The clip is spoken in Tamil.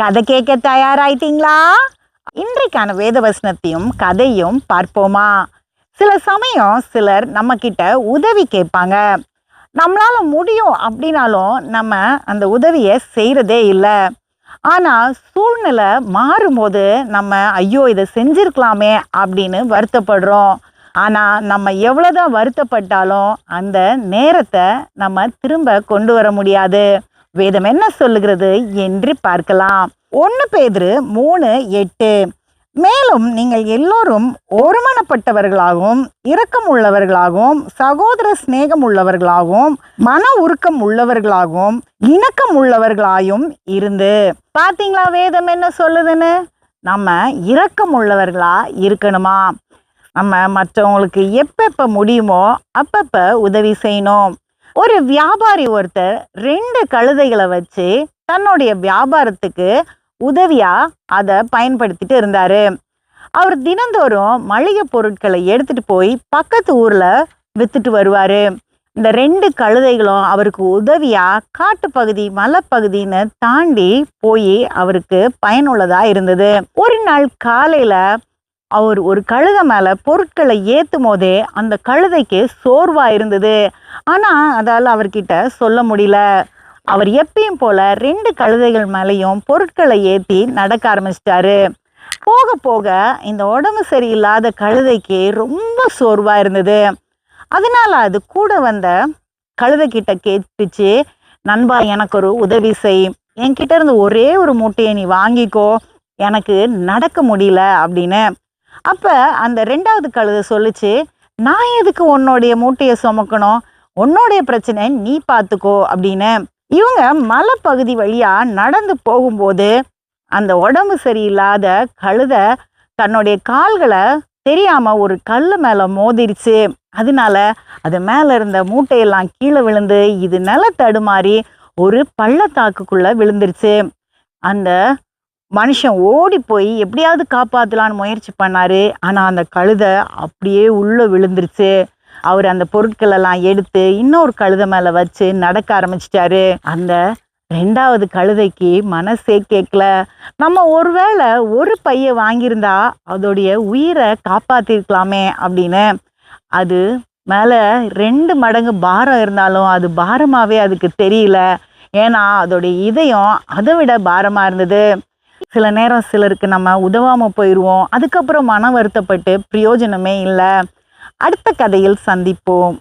கதை கேட்க தயாராயிட்டீங்களா? இன்றைக்கான வேத வசனத்தையும் கதையும் பார்ப்போமா? சில சமயம் சிலர் நம்ம கிட்ட உதவி கேட்பாங்க. நம்மளால முடியும் அப்படின்னாலும் நம்ம அந்த உதவியை செய்யறதே இல்லை. ஆனால் சூழ்நிலை மாறும்போது நம்ம ஐயோ இதை செஞ்சிருக்கலாமே அப்படின்னு வருத்தப்படுறோம். ஆனால் நம்ம எவ்வளோதான் வருத்தப்பட்டாலும் அந்த நேரத்தை நம்ம திரும்ப கொண்டு வர முடியாது. வேதம் என்ன சொல்லுகிறது என்று பார்க்கலாம். ஒன்று பேதிரு மூணு எட்டு. மேலும் நீங்கள் எல்லோரும் ஒருமனப்பட்டவர்களாகவும் இரக்கம் உள்ளவர்களாகவும் சகோதர சிநேகம் உள்ளவர்களாகவும் மன உருக்கம் உள்ளவர்களாகவும் இணக்கம் உள்ளவர்களாயும் இருந்து. பாத்தீங்களா வேதம் என்ன சொல்லுதுன்னு? நம்ம இரக்கம் உள்ளவர்களா இருக்கணுமா? நம்ம மற்றவங்களுக்கு எப்பப்போ முடியுமோ அப்பப்போ உதவி செய்யணும். ஒரு வியாபாரி ஒருத்தர் ரெண்டு கழுதைகளை வச்சு தன்னுடைய வியாபாரத்துக்கு உதவியா அதை பயன்படுத்திட்டு இருந்தாரு. அவர் தினந்தோறும் மளிகை பொருட்களை எடுத்துட்டு போய் பக்கத்து ஊர்ல வித்துட்டு வருவாரு. இந்த ரெண்டு கழுதைகளும் அவருக்கு உதவியா காட்டுப்பகுதி மலைப்பகுதின்னு தாண்டி போய் அவருக்கு பயனுள்ளதா இருந்தது. ஒரு நாள் காலையில அவர் ஒரு கழுதை மேலே பொருட்களை ஏற்றும் போதே அந்த கழுதைக்கு சோர்வாக இருந்தது. ஆனால் அதால் அவர்கிட்ட சொல்ல முடியல. அவர் எப்பயும் போல ரெண்டு கழுதைகள் மேலேயும் பொருட்களை ஏற்றி நடக்க ஆரம்பிச்சிட்டாரு. போக போக இந்த உடம்பு சரியில்லாத கழுதைக்கு ரொம்ப சோர்வாக இருந்தது. அதனால் அது கூட வந்த கழுதைக்கிட்ட கேட்டுச்சு நண்பா எனக்கு ஒரு உதவி செய். என்கிட்ட இருந்து ஒரே ஒரு மூட்டையை நீ வாங்கிக்கோ. எனக்கு நடக்க முடியல அப்படின்னு. அப்போ அந்த ரெண்டாவது கழுதை சொல்லிச்சு நான் எதுக்கு உன்னுடைய மூட்டையை சுமக்கணும்? உன்னோடைய பிரச்சனை நீ பார்த்துக்கோ அப்படின்னு. இவங்க மலைப்பகுதி வழியா நடந்து போகும்போது அந்த உடம்பு சரியில்லாத கழுதை தன்னுடைய கால்களை தெரியாம ஒரு கல் மேல மோதிருச்சு. அதனால அது மேல இருந்த மூட்டையெல்லாம் கீழே விழுந்து இது நில தடுமாறி ஒரு பள்ளத்தாக்குக்குள்ள விழுந்துருச்சு. அந்த மனுஷன் ஓடி போய் எப்படியாவது காப்பாற்றலான்னு முயற்சி பண்ணாரு. ஆனால் அந்த கழுதை அப்படியே உள்ளே விழுந்துருச்சு. அவர் அந்த பொருட்கள் எல்லாம் எடுத்து இன்னொரு கழுதை மேலே வச்சு நடக்க ஆரம்பிச்சிட்டாரு. அந்த ரெண்டாவது கழுதைக்கு மனசே கேட்கல நம்ம ஒருவேளை ஒரு பைய வாங்கியிருந்தா அதோடைய உயிரை காப்பாத்திருக்கலாமே அப்படின்னு. அது மேலே ரெண்டு மடங்கு பாரம் இருந்தாலும் அது பாரமாகவே அதுக்கு தெரியல. ஏன்னா அதோடைய இதயம் அதை விட பாரமாக இருந்தது. சில நேரம் சிலருக்கு நம்ம உதவாமல் போயிடுவோம் அதுக்கப்புறம் மன வருத்தப்பட்டு பிரயோஜனமே இல்லை. அடுத்த கதையில் சந்திப்போம்.